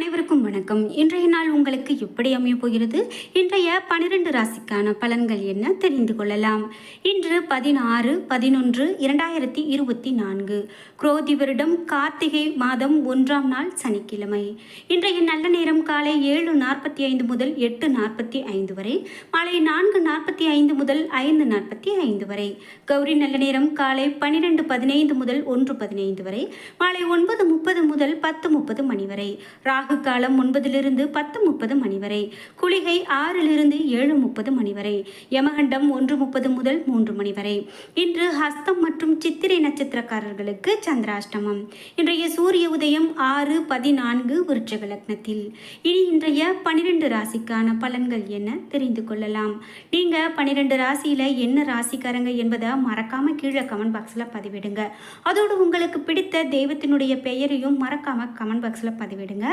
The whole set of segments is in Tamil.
அனைவருக்கும் வணக்கம். இன்றைய நாள் உங்களுக்கு எப்படி அமையப் போகிறது? இன்றைய பனிரெண்டு ராசிக்கான பலன்கள் என்ன? தெரிந்து கொள்ளலாம். இன்று பதினாறு பதினொன்று இரண்டாயிரத்தி இருபத்தி நான்கு. குரோதி வருடம் கார்த்திகை மாதம் ஒன்றாம் நாள் சனிக்கிழமை. இன்றைய நல்ல நேரம் காலை ஏழு நாற்பத்தி ஐந்து முதல் எட்டு நாற்பத்தி ஐந்து வரை மாலை நான்கு நாற்பத்தி ஐந்து முதல் ஐந்து நாற்பத்தி ஐந்து வரை. கௌரி நல்ல நேரம் காலை பனிரெண்டு பதினைந்து முதல் ஒன்று பதினைந்து வரை மாலை ஒன்பது முப்பது முதல் பத்து முப்பது மணி வரை. ராகு காலம் ஒன்பதிலிருந்து பத்து முப்பது மணி வரை குளிகை ஆறிலிருந்து ஏழு முப்பது மணி வரை யமகண்டம் ஒன்று முப்பது முதல் மூன்று மணி வரை. இன்று ஹஸ்தம் மற்றும் சித்திரை நட்சத்திரக்காரர்களுக்கு சந்திராஷ்டமம். இன்றைய சூரிய உதயம் ஆறு பதினான்கு விருட்சக லக்னத்தில். இனி இன்றைய பனிரெண்டு ராசிக்கான பலன்கள் என்ன தெரிந்து கொள்ளலாம். நீங்க பன்னிரெண்டு ராசியில என்ன ராசிக்காரங்க என்பதை மறக்காம கீழே கமெண்ட் பாக்ஸ்ல பதிவிடுங்க. அதோடு உங்களுக்கு பிடித்த தெய்வத்தினுடைய பெயரையும் மறக்காம கமெண்ட் பாக்ஸ்ல பதிவிடுங்க.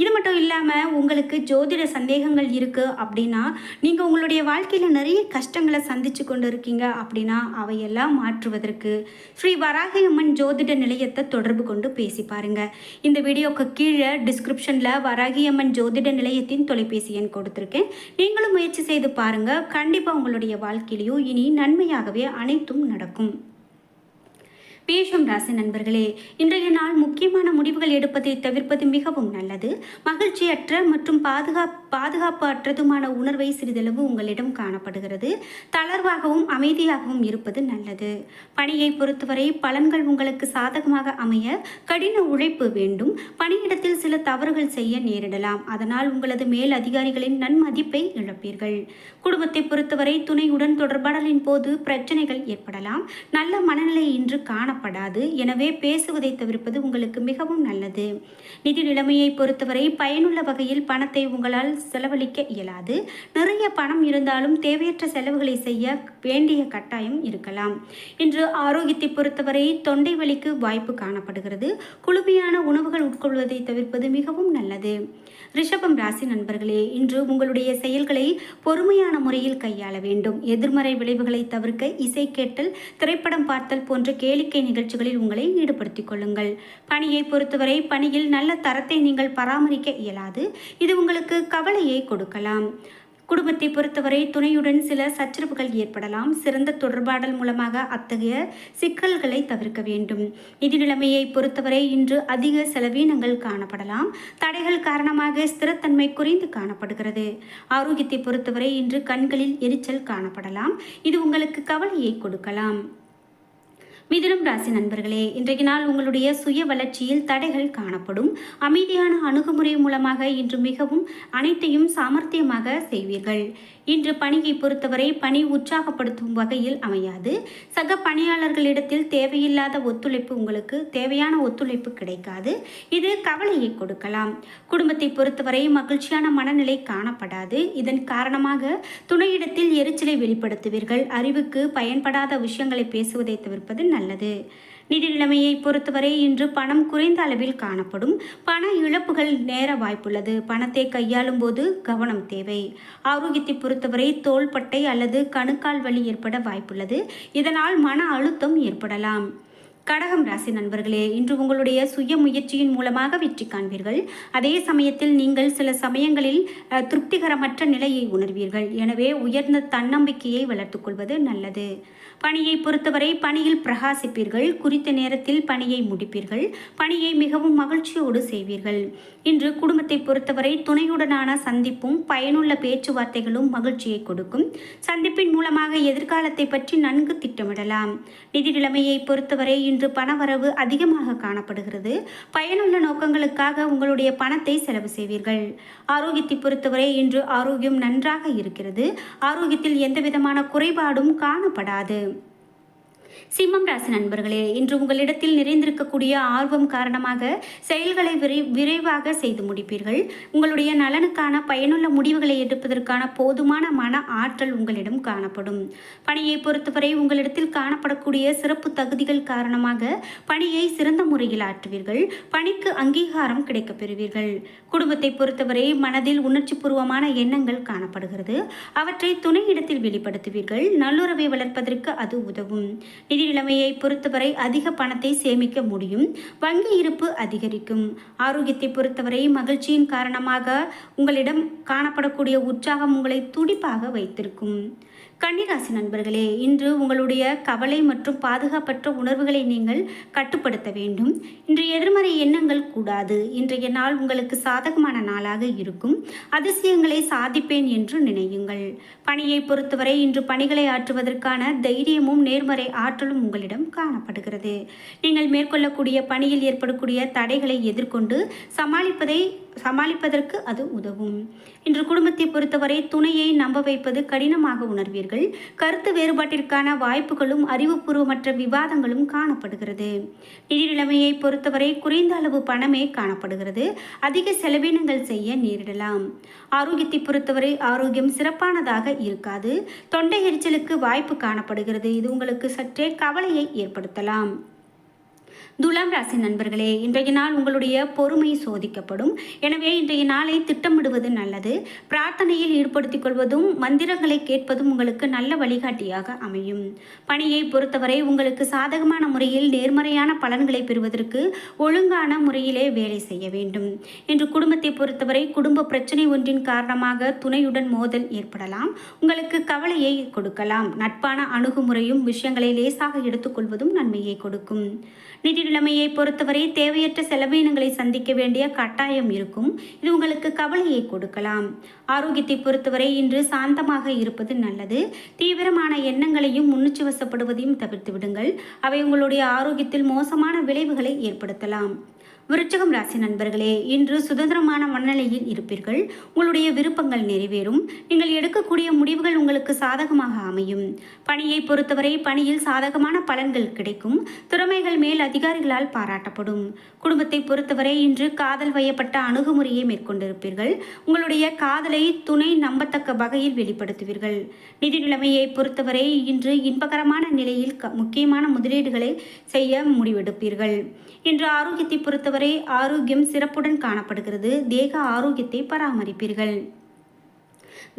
இது மட்டும் இல்லாமல் உங்களுக்கு ஜோதிட சந்தேகங்கள் இருக்குது அப்படின்னா நீங்கள் உங்களுடைய வாழ்க்கையில் நிறைய கஷ்டங்களை சந்தித்து கொண்டு இருக்கீங்க அப்படின்னா அவையெல்லாம் மாற்றுவதற்கு ஸ்ரீ வராகி அம்மன் ஜோதிட நிலையத்தை தொடர்பு கொண்டு பேசி பாருங்கள் இந்த வீடியோக்கு கீழே டிஸ்கிரிப்ஷனில் வராகி அம்மன் ஜோதிட நிலையத்தின் தொலைபேசி எண் கொடுத்துருக்கேன். நீங்களும் முயற்சி செய்து பாருங்கள் கண்டிப்பாக உங்களுடைய வாழ்க்கையிலையும் இனி நன்மையாகவே அனைத்தும் நடக்கும். மேஷம் ராசி நண்பர்களே இன்றைய நாள் முக்கியமான முடிவுகள் எடுப்பதை தவிர்ப்பது மிகவும் நல்லது. மகிழ்ச்சியற்ற மற்றும் பாதுகா பாதுகாப்பு அற்றதுமான உணர்வை சிறிதளவு உங்களிடம் காணப்படுகிறது. தளர்வாகவும் அமைதியாகவும் இருப்பது நல்லது. பணியை பொறுத்தவரை பலன்கள் உங்களுக்கு சாதகமாக அமைய கடின உழைப்பு வேண்டும். பணியிடத்தில் சில தவறுகள் செய்ய நேரிடலாம். அதனால் உங்களது மேல் அதிகாரிகளின் நன்மதிப்பை இழப்பீர்கள். குடும்பத்தை பொறுத்தவரை துணையுடன் தொடர்பாடலின் போது பிரச்சனைகள் ஏற்படலாம். நல்ல மனநிலை இன்று காணப்படாது எனவே பேசுவதை தவிர்ப்பது உங்களுக்கு மிகவும் நல்லது. நிதி நிலைமையை பொறுத்தவரை பயனுள்ள வகையில் பணத்தை உங்களால் செலவழிக்க இயலாது. நிறைய பணம் இருந்தாலும் தேவையற்ற செலவுகளை செய்ய வேண்டிய கட்டாயம் இருக்கலாம். இன்று ஆரோக்கியத்தை பொறுத்தவரை தொண்டை வலிக்கு வாய்ப்பு காணப்படுகிறது. குளுமையான உணவுகள் உட்கொள்வதை தவிர்ப்பது மிகவும் நல்லது. ரிஷபம் ராசி நண்பர்களே இன்று உங்களுடைய செயல்களை பொறுமையான முறையில் கையாள வேண்டும். எதிர்மறை விளைவுகளை தவிர்க்க இசை கேட்டல் திரைப்படம் பார்த்தல் போன்ற கேளிக்கை நிகழ்ச்சிகளில் உங்களை ஈடுபடுத்திக் கொள்ளுங்கள். பணியை பொறுத்தவரை பணியில் நல்ல தரத்தை நீங்கள் பராமரிக்க இயலாது. இது உங்களுக்கு கவலையை கொடுக்கலாம். குடும்பத்தை பொறுத்தவரை துணையுடன் சில சச்சரவுகள் ஏற்படலாம். சிறந்த தொடர்பாடல் மூலமாக அத்தகைய சிக்கல்களை தவிர்க்க வேண்டும். நிதி நிலைமையை பொறுத்தவரை இன்று அதிக செலவீனங்கள் காணப்படலாம். தடைகள் காரணமாக ஸ்திரத்தன்மை குறைந்து காணப்படுகிறது. ஆரோக்கியத்தை பொறுத்தவரை இன்று கண்களில் எரிச்சல் காணப்படலாம். இது உங்களுக்கு கவலையை கொடுக்கலாம். மிதுனம் ராசி நண்பர்களே இன்றைய நாள் உங்களுடைய சுய வளர்ச்சியில் தடைகள் காணப்படும். அமைதியான அணுகுமுறை மூலமாக இன்று மிகவும் அனைத்தையும் சாமர்த்தியமாக செய்வீர்கள். இன்று பணியை பொறுத்தவரை பணி உற்சாகப்படுத்தும் வகையில் அமையாது. சக பணியாளர்களிடத்தில் தேவையில்லாத ஒத்துழைப்பு உங்களுக்கு தேவையான ஒத்துழைப்பு கிடைக்காது. இது கவலையை கொடுக்கலாம். குடும்பத்தை பொறுத்தவரை மகிழ்ச்சியான மனநிலை காணப்படாது. இதன் காரணமாக துணையிடத்தில் எரிச்சலை வெளிப்படுத்துவீர்கள். அறிவுக்கு பயன்படாத விஷயங்களை பேசுவதை தவிர்ப்பது நல்லது. நிதி நிலைமையை பொறுத்தவரை இன்று பணம் குறைந்த அளவில் காணப்படும். பண இழப்புகள் நேர வாய்ப்புள்ளது. பணத்தை கையாளும் போது கவனம் தேவை. ஆரோக்கியத்தை பொறுத்தவரை தோள்பட்டை அல்லது கணுக்கால் வலி ஏற்பட வாய்ப்புள்ளது. இதனால் மன அழுத்தம் ஏற்படலாம். கடகம் ராசி நண்பர்களே இன்று உங்களுடைய சுய முயற்சியின் மூலமாக வெற்றி காண்பீர்கள். அதே சமயத்தில் நீங்கள் சில சமயங்களில் திருப்திகரமற்ற நிலையை உணர்வீர்கள். எனவே உயர்ந்த தன்னம்பிக்கையை வளர்த்துக்கொள்வது நல்லது. பணியை பொறுத்தவரை பணியில் பிரகாசிப்பீர்கள். குறித்த நேரத்தில் பணியை முடிப்பீர்கள். பணியை மிகவும் மகிழ்ச்சியோடு செய்வீர்கள். இன்று குடும்பத்தை பொறுத்தவரை துணையுடனான சந்திப்பும் பயனுள்ள பேச்சுவார்த்தைகளும் மகிழ்ச்சியை கொடுக்கும். சந்திப்பின் மூலமாக எதிர்காலத்தை பற்றி நன்கு திட்டமிடலாம். நிதி நிலைமையை பொறுத்தவரை இன்று பணவரவு அதிகமாக காணப்படுகிறது. பயனுள்ள நோக்கங்களுக்காக உங்களுடைய பணத்தை செலவு செய்வீர்கள். ஆரோக்கியத்தை பொறுத்தவரை இன்று ஆரோக்கியம் நன்றாக இருக்கிறது. ஆரோக்கியத்தில் எந்தவிதமான குறைபாடும் காணப்படாது. சிம்மம் ராசி நண்பர்களே இன்று உங்களிடத்தில் நிறைந்திருக்கக்கூடிய ஆர்வம் காரணமாக செயல்களை விரை விரைவாக செய்து முடிப்பீர்கள். உங்களுடைய நலனுக்கான பயனுள்ள முடிவுகளை எடுப்பதற்கான போதுமான மன ஆற்றல் உங்களிடம் காணப்படும். பணியை பொறுத்தவரை உங்களிடத்தில் காணப்படக்கூடிய சிறப்பு தகுதிகள் காரணமாக பணியை சிறந்த முறையில் ஆற்றுவீர்கள். பணிக்கு அங்கீகாரம் கிடைக்கப் பெறுவீர்கள். குடும்பத்தை பொறுத்தவரை மனதில் உணர்ச்சிபூர்வமான எண்ணங்கள் காணப்படுகிறது. அவற்றை துணையிடத்தில் வெளிப்படுத்துவீர்கள். நல்லுறவை வளர்ப்பதற்கு அது உதவும். நிதி நிலைமையை பொறுத்தவரை அதிக பணத்தை சேமிக்க முடியும். வங்கி இருப்பு அதிகரிக்கும். ஆரோக்கியத்தை பொறுத்தவரை மகிழ்ச்சியின் காரணமாக உங்களிடம் காணப்படக்கூடிய உற்சாகம் உங்களை துடிப்பாக வைத்திருக்கும். கன்னிராசி நண்பர்களே இன்று உங்களுடைய கவலை மற்றும் பாதுகாப்பற்ற உணர்வுகளை நீங்கள் கட்டுப்படுத்த வேண்டும். இன்று எதிர்மறை எண்ணங்கள் கூடாது. இன்றைய நாள் உங்களுக்கு சாதகமான நாளாக இருக்கும். அதிசயங்களை சாதிப்பேன் என்று நினையுங்கள். பணியை பொறுத்தவரை இன்று பணிகளை ஆற்றுவதற்கான தைரியமும் நேர்மறை ஆற்றலும் உங்களிடம் காணப்படுகிறது. நீங்கள் மேற்கொள்ளக்கூடிய பணியில் ஏற்படக்கூடிய தடைகளை எதிர்கொண்டு சமாளிப்பதை சமாளிப்பதற்கு அது உதவும். இன்று குடும்பத்தை பொறுத்தவரை துணையை நம்ப வைப்பது கடினமாக உணர்வீர்கள். கருத்து வேறுபாட்டிற்கான வாய்ப்புகளும் அறிவுபூர்வமற்ற விவாதங்களும் காணப்படுகிறது. நிதி நிலைமையை பொறுத்தவரை குறைந்த அளவு பணமே காணப்படுகிறது. அதிக செலவினங்கள் செய்ய நேரிடலாம். ஆரோக்கியத்தை பொறுத்தவரை ஆரோக்கியம் சிறப்பானதாக இருக்காது. தொண்டை எரிச்சலுக்கு வாய்ப்பு காணப்படுகிறது. இது உங்களுக்கு சற்றே கவலையை ஏற்படுத்தலாம். துலாம் ராசி நண்பர்களே இன்றைய நாள் உங்களுடைய பொறுமை சோதிக்கப்படும். எனவே இன்றைய நாளை திட்டமிடுவது நல்லது. பிரார்த்தனையில் ஈடுபடுத்திக் கொள்வதும் மந்திரங்களை கேட்பதும் உங்களுக்கு நல்ல வழிகாட்டியாக அமையும். பணியை பொறுத்தவரை உங்களுக்கு சாதகமான முறையில் நேர்மறையான பலன்களை பெறுவதற்கு ஒழுங்கான முறையிலே வேலை செய்ய வேண்டும். இன்று குடும்பத்தை பொறுத்தவரை குடும்ப பிரச்சனை ஒன்றின் காரணமாக துணையுடன் மோதல் ஏற்படலாம். உங்களுக்கு கவலையை கொடுக்கலாம். நட்பான அணுகுமுறையும் விஷயங்களை லேசாக எடுத்துக்கொள்வதும் நன்மையை கொடுக்கும். நிதி நிலைமையை பொறுத்தவரை தேவையற்ற செலவினங்களை சந்திக்க வேண்டிய கட்டாயம் இருக்கும். இது உங்களுக்கு கவலையை கொடுக்கலாம். ஆரோக்கியத்தை பொறுத்தவரை இன்று சாந்தமாக இருப்பது நல்லது. தீவிரமான எண்ணங்களையும் முன்னுச்சு வசப்படுவதையும் தவிர்த்து விடுங்கள். அவை உங்களுடைய ஆரோக்கியத்தில் மோசமான விளைவுகளை ஏற்படுத்தலாம். விருச்சகம் ராசி நண்பர்களே இன்று சுதந்திரமான மனநிலையில் இருப்பீர்கள். உங்களுடைய விருப்பங்கள் நிறைவேறும். நீங்கள் எடுக்கக்கூடிய முடிவுகள் உங்களுக்கு சாதகமாக அமையும். பணியை பொறுத்தவரை பணியில் சாதகமான பலன்கள் கிடைக்கும். திறமைகள் மேல் அதிகாரிகளால் பாராட்டப்படும். குடும்பத்தை பொறுத்தவரை இன்று காதல் வயப்பட்ட அணுகுமுறையை மேற்கொண்டிருப்பீர்கள். உங்களுடைய காதலை துணை நம்பத்தக்க வகையில் வெளிப்படுத்துவீர்கள். நிதி நிலைமையை பொறுத்தவரை இன்று இன்பகரமான நிலையில் முக்கியமான முதலீடுகளை செய்ய முடிவெடுப்பீர்கள். இன்று ஆரோக்கியத்தை பொறுத்தவரை ஆரோக்கியம் சிறப்புடன் காணப்படுகிறது. தேக ஆரோக்கியத்தை பராமரிப்பீர்கள்.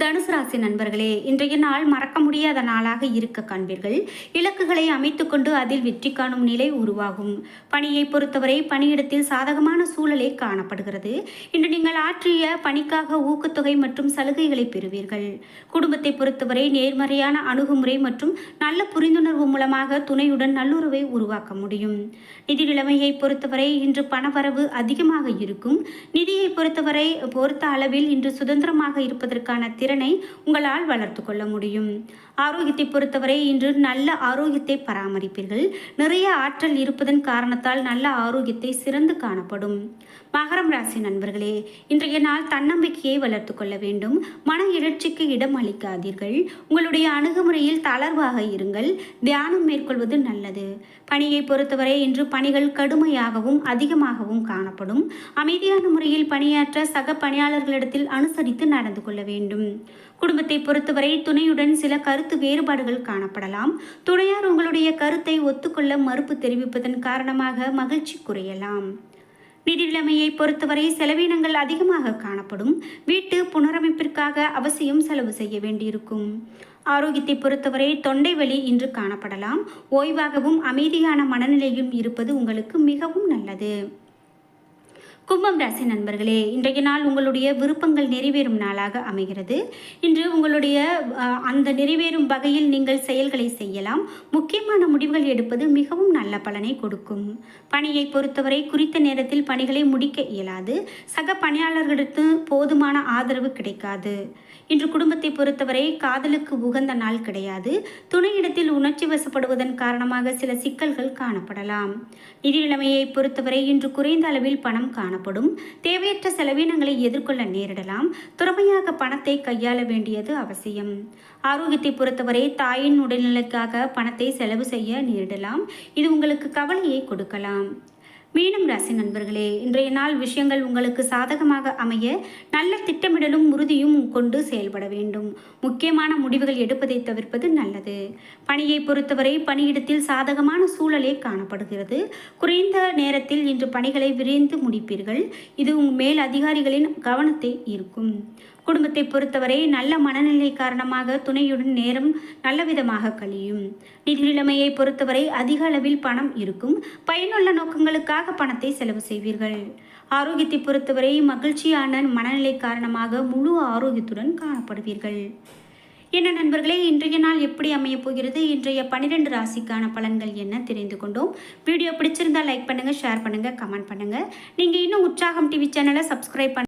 தனுசு ராசி நண்பர்களே இன்றைய நாள் மறக்க முடியாத நாளாக இருக்க காண்பீர்கள். இலக்குகளை அமைத்துக்கொண்டு அதில் வெற்றி காணும் நிலை உருவாகும். பணியை பொறுத்தவரை பணியிடத்தில் சாதகமான சூழலே காணப்படுகிறது. இன்று நீங்கள் ஆற்றிய பணிக்காக ஊக்கத்தொகை மற்றும் சலுகைகளை பெறுவீர்கள். குடும்பத்தை பொறுத்தவரை நேர்மறையான அணுகுமுறை மற்றும் நல்ல புரிந்துணர்வு மூலமாக துணையுடன் நல்லுறவை உருவாக்க முடியும். நிதி நிலைமையை பொறுத்தவரை இன்று பணவரவு அதிகமாக இருக்கும். நிதியை பொறுத்தவரை பொறுத்த அளவில் இன்று சுதந்திரமாக இருப்பதற்கான திறனை உங்களால் வளர்த்து கொள்ள முடியும். ஆரோக்கியத்தை பொறுத்தவரை இன்று நல்ல ஆரோக்கியத்தை பராமரிப்பீர்கள். நிறைய ஆற்றல் இருப்பதன் காரணத்தால் நல்ல ஆரோக்கியத்தை சிறந்து காணப்படும். மகரம் ராசி நண்பர்களே இன்றைய நாள் தன்னம்பிக்கையை வளர்த்து கொள்ள வேண்டும். மன எழுச்சிக்கு இடம் அளிக்காதீர்கள். உங்களுடைய அணுகுமுறையில் தளர்வாக இருங்கள். தியானம் மேற்கொள்வது நல்லது. பணியை பொறுத்தவரை இன்று பணிகள் கடுமையாகவும் அதிகமாகவும் காணப்படும். அமைதியான முறையில் பணியாற்ற சக பணியாளர்களிடத்தில் அனுசரித்து நடந்து கொள்ள வேண்டும். குடும்பத்தை பொறுத்தவரை துணையுடன் சில கருத்து வேறுபாடுகள் காணப்படலாம். துணையார் உங்களுடைய கருத்தை ஒத்துக்கொள்ள மறுப்பு தெரிவிப்பதன் காரணமாக மகிழ்ச்சி குறையலாம். நிதி நிலைமையை பொறுத்தவரை செலவினங்கள் அதிகமாக காணப்படும். வீட்டு புனரமைப்பிற்காக அவசியம் செலவு செய்ய வேண்டியிருக்கும். ஆரோக்கியத்தை பொறுத்தவரை தொண்டை வலி இன்று காணப்படலாம். ஓய்வாகவும் அமைதியான மனநிலையும் இருப்பது உங்களுக்கு மிகவும் நல்லது. கும்பம் ராசி நண்பர்களே இன்றைய நாள் உங்களுடைய விருப்பங்கள் நிறைவேறும் நாளாக அமைகிறது. இன்று உங்களுடைய அந்த நிறைவேறும் வகையில் நீங்கள் செயல்களை செய்யலாம். முக்கியமான முடிவுகள் எடுப்பது மிகவும் நல்ல பலனை கொடுக்கும். பணியை பொறுத்தவரை குறித்த நேரத்தில் பணிகளை முடிக்க இயலாது. சக பணியாளர்களுக்கு போதுமான ஆதரவு கிடைக்காது. இன்று குடும்பத்தை பொறுத்தவரை காதலுக்கு உகந்த நாள் கிடையாது. துணையிடத்தில் உணர்ச்சி வசப்படுவதன் காரணமாக சில சிக்கல்கள் காணப்படலாம். நிதி நிலைமையை பொறுத்தவரை இன்று குறைந்த அளவில் பணம் காணப்படும். தேவையற்ற செலவினங்களை எதிர்கொள்ள நேரிடலாம். திறமையாக பணத்தை கையாள வேண்டியது அவசியம். ஆரோக்கியத்தை பொறுத்தவரை தாயின் உடல்நிலைக்காக பணத்தை செலவு செய்ய நேரிடலாம். இது உங்களுக்கு கவலையை கொடுக்கலாம். மீனம் ராசி நண்பர்களே இன்றைய நாள் விஷயங்கள் உங்களுக்கு சாதகமாக அமைய நல்ல திட்டமிடலும் உறுதியும் கொண்டு செயல்பட வேண்டும். முக்கியமான முடிவுகள் எடுப்பதை தவிர்ப்பது நல்லது. பணியை பொறுத்தவரை பணியிடத்தில் சாதகமான சூழலே காணப்படுகிறது. குறைந்த நேரத்தில் இன்று பணிகளை விரைந்து முடிப்பீர்கள். இது உங்கள் மேல் அதிகாரிகளின் கவனத்தை ஈர்க்கும். குடும்பத்தை பொறுத்தவரை நல்ல மனநிலை காரணமாக துணையுடன் நேரம் நல்ல விதமாக கழியும் நிதிநிலைமையை பொறுத்தவரை அதிக அளவில் பணம் இருக்கும். பயனுள்ள நோக்கங்களுக்காக பணத்தை செலவு செய்வீர்கள். ஆரோக்கியத்தை பொறுத்தவரை மகிழ்ச்சியான மனநிலை காரணமாக முழு ஆரோக்கியத்துடன் காணப்படுவீர்கள். என்ன நண்பர்களே இன்றைய நாள் எப்படி அமையப் போகிறது? இன்றைய பன்னிரெண்டு ராசிக்கான பலன்கள் என்ன தெரிந்து கொண்டோம். வீடியோ பிடிச்சிருந்தா லைக் பண்ணுங்கள் ஷேர் பண்ணுங்கள் கமெண்ட் பண்ணுங்கள் நீங்கள் இன்னும் உற்சாகம் டிவி சேனலை சப்ஸ்கிரைப் பண்ண